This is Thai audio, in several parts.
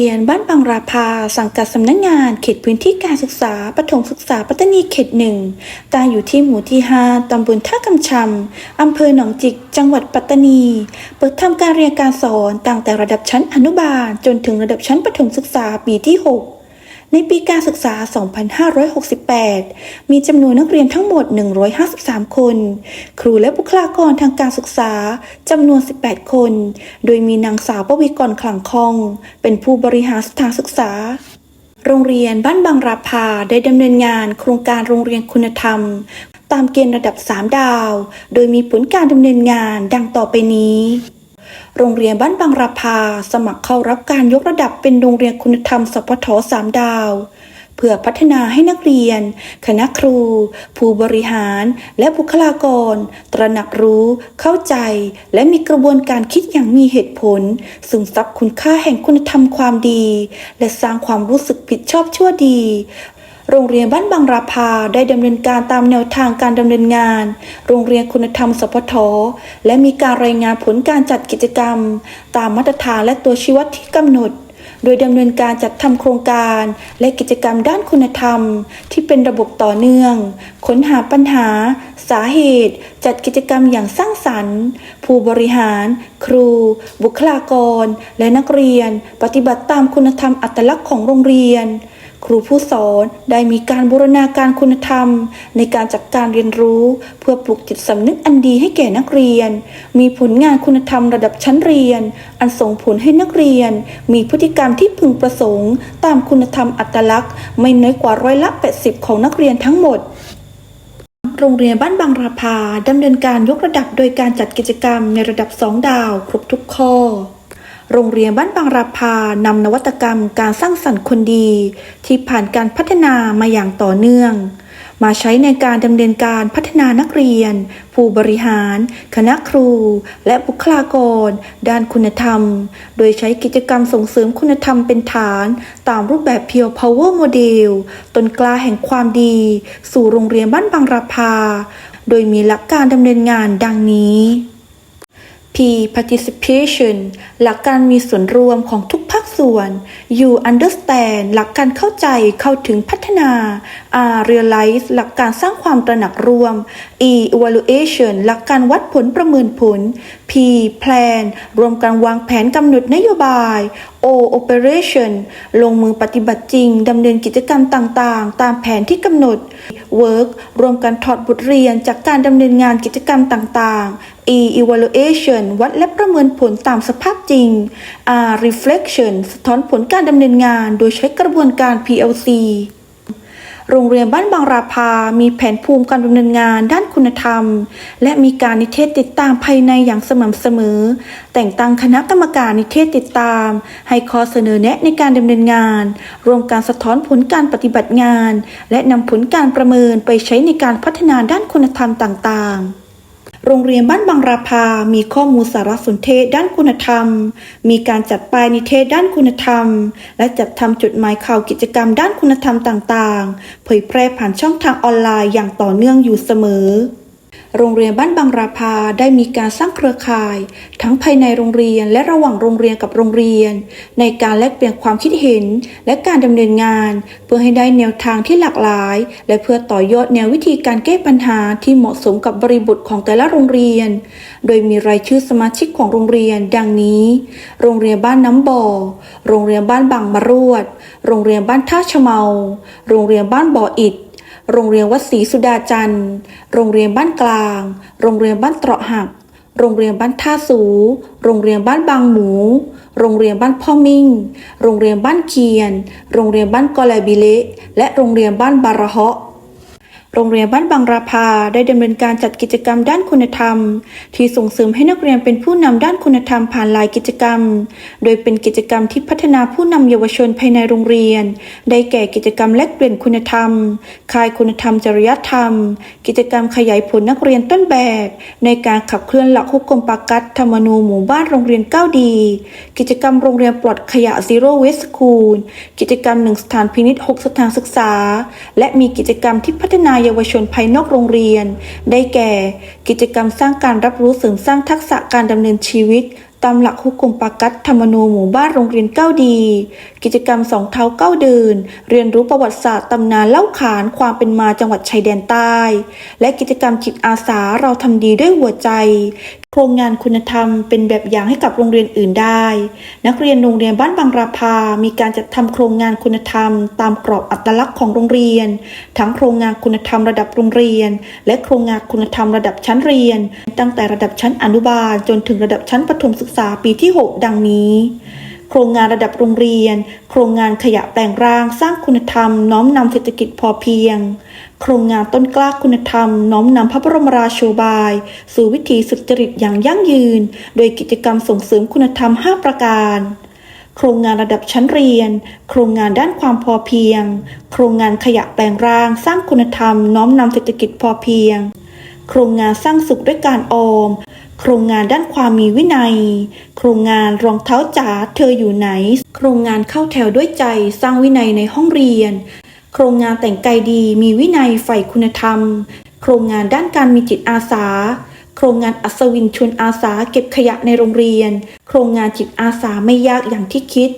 รียนบ้านบางราภา สังกัดสำนักงงานเขตพื้นที่การศึกษาประถมศึกษาปัตตานีเขตหนึ่งตั้งอยู่ที่หมู่ที่ 5ตำบลท่ากำชำอำเภอหนองจิก จังหวัดปัตตานี เปิดทำการเรียนการสอนตั้งแต่ระดับชั้นอนุบาล จนถึงระดับชั้นประถมศึกษาปีที่ 6 ในปีการศึกษา 2568 มีจำนวนนักเรียนทั้งหมด 153 คน ครูและบุคลากรทางการศึกษาจำนวน 18 คน โดยมีนางสาวปวีกรคลังคอง เป็นผู้บริหารสถานศึกษาโรงเรียนบ้านบางราภาได้ดำเนินงานโครงการโรงเรียนคุณธรรม ตามเกณฑ์ระดับ 3 ดาว โดยมีผลการดำเนินงานดังต่อไปนี้ โรงเรียนบ้านบางราภา สมัครเข้ารับการยกระดับเป็นโรงเรียนคุณธรรมสพทสามดาว เพื่อพัฒนาให้นักเรียน คณะครู ผู้บริหาร และบุคลากร ตระหนักรู้ เข้าใจ และมีกระบวนการคิดอย่างมีเหตุผลซึมซับคุณค่าแห่งคุณธรรมความดี และสร้างความรู้สึกผิดชอบชั่วดี โรงเรียนบ้านบางราภาได้ดำเนินการตามแนวทางการดำเนินงาน โรงเรียนคุณธรรมสพทและมีการรายงานผลการจัดกิจกรรม ตามมาตรฐานและตัวชี้วัดที่กำหนด โดยดำเนินการจัดทำโครงการ และกิจกรรมด้านคุณธรรม ที่เป็นระบบต่อเนื่อง ค้นหาปัญหา สาเหตุ จัดกิจกรรมอย่างสร้างสรรค์ ผู้บริหาร ครู บุคลากร และนักเรียน ปฏิบัติตามคุณธรรมอัตลักษณ์ของโรงเรียน ครูผู้สอนได้มีการบูรณาการคุณธรรม ในการจัดการเรียนรู้ เพื่อปลุกจิตสำนึกอันดีให้แก่นักเรียน มีผลงานคุณธรรมระดับชั้นเรียน อันส่งผลให้นักเรียน มีพฤติกรรมที่พึงประสงค์ ตามคุณธรรมอัตลักษณ์ ไม่น้อยกว่าร้อยละ 80 ของนักเรียนทั้งหมดโรงเรียนบ้านบางราภาดำเนินการยกระดับโดยการจัดกิจกรรมในระดับ 2 ดาว ครบทุกข้อ โรงเรียนบ้านบางราภานำนวัตกรรมการสร้างสรรค์คนดี ที่ผ่านการพัฒนามาอย่างต่อเนื่อง มาใช้ในการดำเนินการพัฒนานักเรียน ผู้บริหาร คณะครู และบุคลากร ด้านคุณธรรม โดยใช้กิจกรรมส่งเสริมคุณธรรมเป็นฐาน ตามรูปแบบ Pure Power Model ต้นกล้าแห่งความดี สู่โรงเรียนบ้านบางราภาโดยมีหลักการดำเนินงานดังนี้ P participation หลักการมีส่วนรวมของทุกภาคส่วน U understand หลักการเข้าใจเข้าถึงพัฒนา R realize หลักการสร้างความตระหนักรวม E evaluation หลักการวัดผลประเมินผล P plan รวมการวางแผนกำหนดนโยบาย O operation ลงมือปฏิบัติจริงดำเนินกิจกรรมต่างๆ ตามแผนที่กำหนด Work รวมการถอดบทเรียนจากการดำเนินงานกิจกรรมต่างๆ E evaluation วัดและประเมินผลตามสภาพจริง R reflection สะท้อนผลการดำเนินงานโดยใช้กระบวนการ PLC โรงเรียนบ้านบางราพา มีแผนภูมิการดำเนินงานด้านคุณธรรม และมีการนิเทศติดตามภายในอย่างสม่ำเสมอ แต่งตั้งคณะกรรมการนิเทศติดตาม ให้ข้อเสนอแนะในการดำเนินงาน รวมการสะท้อนผลการปฏิบัติงาน และนำผลการประเมินไปใช้ในการพัฒนาด้านคุณธรรมต่าง ๆ โรงเรียนบ้านบางราภามีข้อมูลสารสนเทศด้านคุณธรรม มีการจัดป้ายนิเทศด้านคุณธรรม และจัดทำจดหมายข่าวกิจกรรมด้านคุณธรรมต่างๆ เผยแพร่ผ่านช่องทางออนไลน์อย่างต่อเนื่องอยู่เสมอ โรงเรียนบ้านบางราภาได้มีการสร้างเครือข่าย ทั้งภายในโรงเรียนและระหว่างโรงเรียนกับโรงเรียน ในการแลกเปลี่ยนความคิดเห็น และการดำเนินงาน เพื่อให้ได้แนวทางที่หลากหลาย และเพื่อต่อยอดแนววิธีการแก้ปัญหาที่เหมาะสมกับบริบทของแต่ละโรงเรียน โดยมีรายชื่อสมาชิกของโรงเรียน ดังนี้ โรงเรียนบ้านน้ำบ่อ โรงเรียนบ้านบางมะรวด โรงเรียนบ้านท่าชะเมา โรงเรียนบ้านบ่ออิฐ โรงเรียนวัดศรีสุดาจันทร์ โรงเรียนบ้านกลาง โรงเรียนบ้านเตราะหัก โรงเรียนบ้านท่าสู โรงเรียนบ้านบางหมู โรงเรียนบ้านพ่อมิ่ง โรงเรียนบ้านเคียน โรงเรียนบ้านกอแลบิเละและโรงเรียนบ้านบาระเหาะ โรงเรียนบ้านบางราภาได้ดำเนินการจัดกิจกรรมด้านคุณธรรม ที่ส่งเสริมให้นักเรียนเป็นผู้นำด้านคุณธรรมผ่านหลายกิจกรรม โดยเป็นกิจกรรมที่พัฒนาผู้นำเยาวชนภายในโรงเรียน ได้แก่กิจกรรมแลกเปลี่ยนคุณธรรมคายคุณธรรมจริยธรรม กิจกรรมขยายผลนักเรียนต้นแบบ ในการขับเคลื่อนหลักฮุกกลมปากัดธรรมนูหมู่บ้านโรงเรียนก้าวดี กิจกรรมโรงเรียนปลอดขยะ Zero Waste School กิจกรรมหนึ่งสถานพินิษ6สถานศึกษา และมีกิจกรรมที่พัฒนายาวชนภายนอกโรงเรียน ได้แก่ กิจกรรมสร้างการรับรู้เสริมสร้างทักษะการดำเนินชีวิต ตามหลักฮุกกุมปากัตธรรมนูหมู่บ้านโรงเรียนเก้าดี กิจกรรมสองเท้าเก้าเดิน เรียนรู้ประวัติศาสตร์ตำนานเล่าขานความเป็นมาจังหวัดชายแดนใต้ และกิจกรรมจิตอาสาเราทำดีด้วยหัวใจ โครงงานคุณธรรมเป็นแบบอย่างให้กับโรงเรียนอื่นได้ นักเรียนโรงเรียนบ้านบางราภามีการจัดทำโครงงานคุณธรรม ตามกรอบอัตลักษณ์ของโรงเรียน ทั้งโครงงานคุณธรรมระดับโรงเรียน และโครงงานคุณธรรมระดับชั้นเรียน ตั้งแต่ระดับชั้นอนุบาล จนถึงระดับชั้นประถมศึกษาปีที่ 6 ดังนี้โครงงานระดับโรงเรียน โครงงานขยะแปลงร่าง สร้างคุณธรรม น้อมนำเศรษฐกิจพอเพียง โครงงานต้นกล้าคุณธรรม น้อมนำพระบรมราโชบาย สู่วิถีสุจริตอย่างยั่งยืน โดยกิจกรรมส่งเสริมคุณธรรม 5 ประการ โครงงานระดับชั้นเรียน โครงงานด้านความพอเพียง โครงงานขยะแปลงร่าง สร้างคุณธรรม น้อมนำเศรษฐกิจพอเพียง โครงงานสร้างสุขด้วยการออม โครงงานด้านความมีวินัย โครงงานรองเท้าจ๋าเธออยู่ไหน โครงงานเข้าแถวด้วยใจ สร้างวินัยในห้องเรียน โครงงานแต่งกายดีมีวินัยใฝ่คุณธรรม โครงงานด้านการมีจิตอาสา โครงงานอัศวินชวนอาสาเก็บขยะในโรงเรียน โครงงานจิตอาสาไม่ยากอย่างที่คิด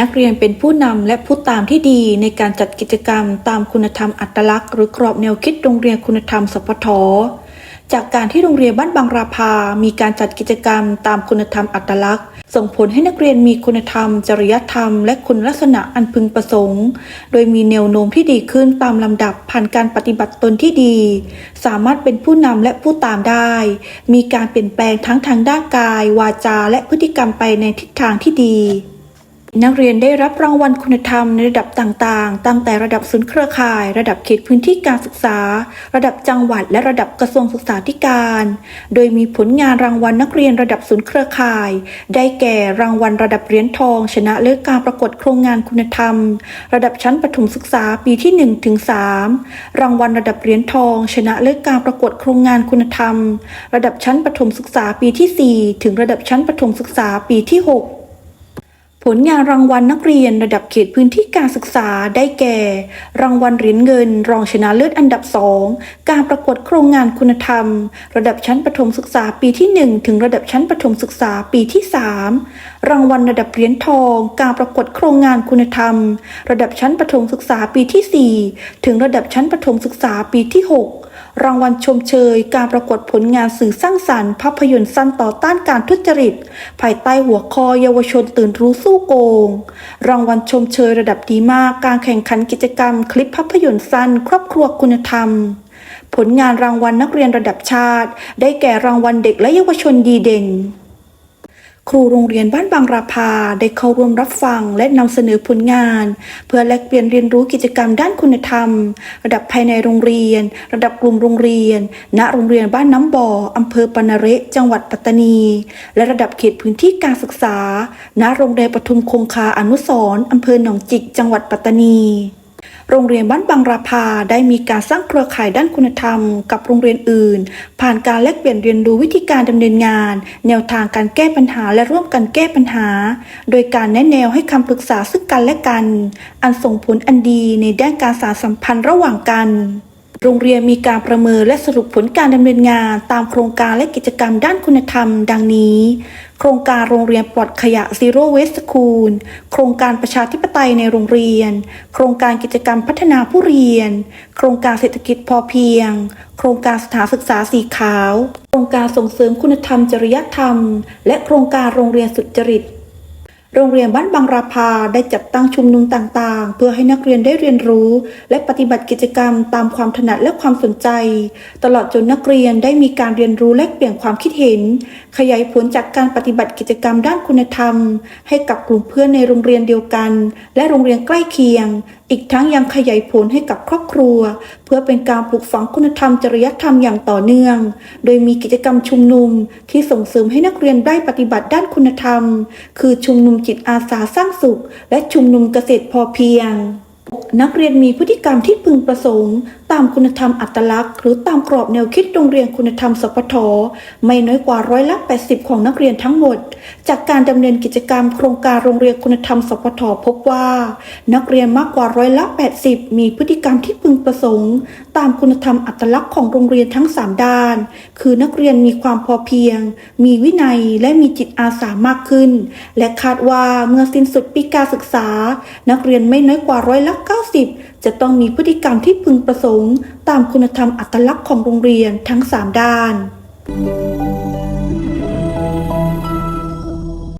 นักเรียนเป็นผู้นำและผู้ตามที่ดีในการจัดกิจกรรมตามคุณธรรมอัตลักษณ์ หรือกรอบแนวคิดโรงเรียนคุณธรรมสพท จากการที่โรงเรียนบ้านบางราภามีการจัดกิจกรรมตามคุณธรรมอัตลักษณ์ ส่งผลให้นักเรียนมีคุณธรรม จริยธรรม และคุณลักษณะอันพึงประสงค์ โดยมีแนวโน้มที่ดีขึ้นตามลำดับผ่านการปฏิบัติตนที่ดี สามารถเป็นผู้นำและผู้ตามได้ มีการเปลี่ยนแปลงทั้งทางด้านกาย วาจา และพฤติกรรมไปในทิศทางที่ดี นักเรียนได้รับรางวัลคุณธรรมในระดับต่างๆ ตั้งแต่ระดับศูนย์เครือข่าย ระดับเขตพื้นที่การศึกษา ระดับจังหวัด และระดับกระทรวงศึกษาธิการ โดยมีผลงานรางวัลนักเรียนระดับศูนย์เครือข่าย ได้แก่รางวัลระดับเหรียญทอง ชนะเลิศการประกวดโครงงานคุณธรรม ระดับชั้นประถมศึกษาปีที่ 1 ถึง 3 รางวัลระดับเหรียญทอง ชนะเลิศการประกวดโครงงานคุณธรรม ระดับชั้นประถมศึกษาปีที่ 4 ถึงระดับชั้นประถมศึกษาปีที่ 6 ผลงานรางวัลนักเรียนระดับเขตพื้นที่การศึกษาได้แก่ รางวัลเหรียญเงิน รองชนะเลิศอันดับสองการประกวดโครงงานคุณธรรม ระดับชั้นประถมศึกษาปีที่ 1 ถึงระดับชั้นประถมศึกษาปีที่ 3 รางวัลระดับเหรียญทอง การประกวดโครงงานคุณธรรม ระดับชั้นประถมศึกษาปีที่ 4 ถึงระดับชั้นประถมศึกษาปีที่ 6 รางวัลชมเชย การประกวดผลงานสื่อสร้างสรรค์ภาพยนตร์สั้นต่อต้านการทุจริต ภายใต้หัวข้อเยาวชนตื่นรู้สู้โกง รางวัลชมเชยระดับดีมาก การแข่งขันกิจกรรม คลิปภาพยนตร์สั้น ครอบครัวคุณธรรม ผลงานรางวัลนักเรียนระดับชาติ ได้แก่รางวัลเด็กและเยาวชนดีเด่น ครูโรงเรียนบ้านบางราภาได้เข้าร่วมรับฟังและนำเสนอผลงาน เพื่อแลกเปลี่ยนเรียนรู้กิจกรรมด้านคุณธรรม ระดับภายในโรงเรียน ระดับกลุ่มโรงเรียน ณโรงเรียนบ้านน้ำบ่ออำเภอปนเระจังหวัดปัตตานี และระดับเขตพื้นที่การศึกษา ณโรงเรียนปทุมคงคาอนุสรณ์อำเภอหนองจิก จังหวัดปัตตานี โรงเรียนบ้านบางราภาได้มีการสร้างเครือข่ายด้านคุณธรรม กับโรงเรียนอื่น ผ่านการแลกเปลี่ยนเรียนรู้วิธีการดำเนินงาน แนวทางการแก้ปัญหาและร่วมกันแก้ปัญหา โดยการแนะแนวให้คำปรึกษาซึ่งกันและกัน อันส่งผลอันดีในด้านการสานสัมพันธ์ระหว่างกัน โรงเรียนมีการประเมินและสรุปผลการดำเนินงานตามโครงการและกิจกรรมด้านคุณธรรม ดังนี้ โครงการโรงเรียนปลอดขยะ Zero Waste School โครงการประชาธิปไตยในโรงเรียน โครงการกิจกรรมพัฒนาผู้เรียน โครงการเศรษฐกิจพอเพียง โครงการสถานศึกษาสีขาว โครงการส่งเสริมคุณธรรมจริยธรรม และโครงการโรงเรียนสุจริต โรงเรียนบ้านบางราภาได้จัดตั้งชุมนุมต่างๆ เพื่อให้นักเรียนได้เรียนรู้ และปฏิบัติกิจกรรมตามความถนัดและความสนใจ ตลอดจนนักเรียนได้มีการเรียนรู้และเปลี่ยนความคิดเห็น ขยายผลจากการปฏิบัติกิจกรรมด้านคุณธรรม ให้กับกลุ่มเพื่อนในโรงเรียนเดียวกัน และโรงเรียนใกล้เคียง อีกทั้งยังขยายผลให้กับครอบครัว เพื่อเป็นการปลูกฝังคุณธรรมจริยธรรมอย่างต่อเนื่อง โดยมีกิจกรรมชุมนุมที่ส่งเสริมให้นักเรียนได้ปฏิบัติด้านคุณธรรม คือชุมนุมจิตอาสาสร้างสุข และชุมนุมเกษตรพอเพียง นักเรียนมีพฤติกรรมที่พึงประสงค์ ตามคุณธรรมอัตลักษณ์ หรือตามกรอบแนวคิดโรงเรียนคุณธรรมสพทไม่น้อยกว่าร้อยละ 80 ของนักเรียนทั้งหมด จากการดำเนินกิจกรรมโครงการโรงเรียนคุณธรรมสพทพบว่า นักเรียนมากกว่าร้อยละ 80 มีพฤติกรรมที่พึงประสงค์ ตามคุณธรรมอัตลักษณ์ของโรงเรียนทั้ง 3 ด้าน คือนักเรียนมีความพอเพียง มีวินัยและมีจิตอาสามากขึ้น และคาดว่าเมื่อสิ้นสุดปีการศึกษา นักเรียนไม่น้อยกว่าร้อยละ90 จะต้องมีพฤติกรรมที่พึงประสงค์ ตามคุณธรรมอัตลักษณ์ของโรงเรียนทั้ง 3 ด้าน